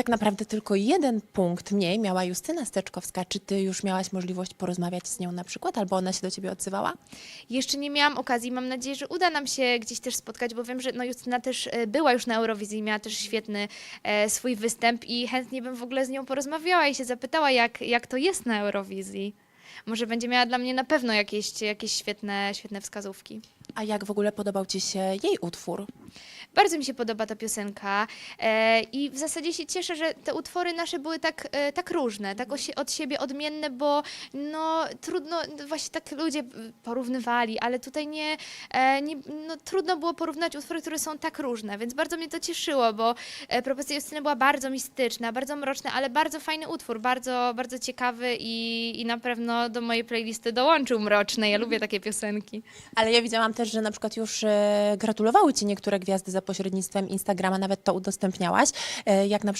Tak naprawdę tylko jeden punkt mniej miała Justyna Steczkowska. Czy ty już miałaś możliwość porozmawiać z nią na przykład, albo ona się do ciebie odzywała? Jeszcze nie miałam okazji, mam nadzieję, że uda nam się gdzieś też spotkać, bo wiem, że no Justyna też e, była już na Eurowizji i miała też świetny e, swój występ i chętnie bym w ogóle z nią porozmawiała i się zapytała, jak, jak to jest na Eurowizji. Może będzie miała dla mnie na pewno jakieś, jakieś świetne, świetne wskazówki. A jak w ogóle podobał ci się jej utwór? Bardzo mi się podoba ta piosenka e, i w zasadzie się cieszę, że te utwory nasze były tak, e, tak różne, tak osi- od siebie odmienne, bo no trudno, właśnie tak ludzie porównywali, ale tutaj nie, e, nie no, trudno było porównać utwory, które są tak różne, więc bardzo mnie to cieszyło, bo e, propozycja Justyny była bardzo mistyczna, bardzo mroczna, ale bardzo fajny utwór, bardzo, bardzo ciekawy i, i na pewno do mojej playlisty dołączył mroczne, ja lubię takie piosenki. Ale ja widziałam też, że na przykład już e, gratulowały ci niektóre gwiazdy za pośrednictwem Instagrama, nawet to udostępniałaś, e, jak na przykład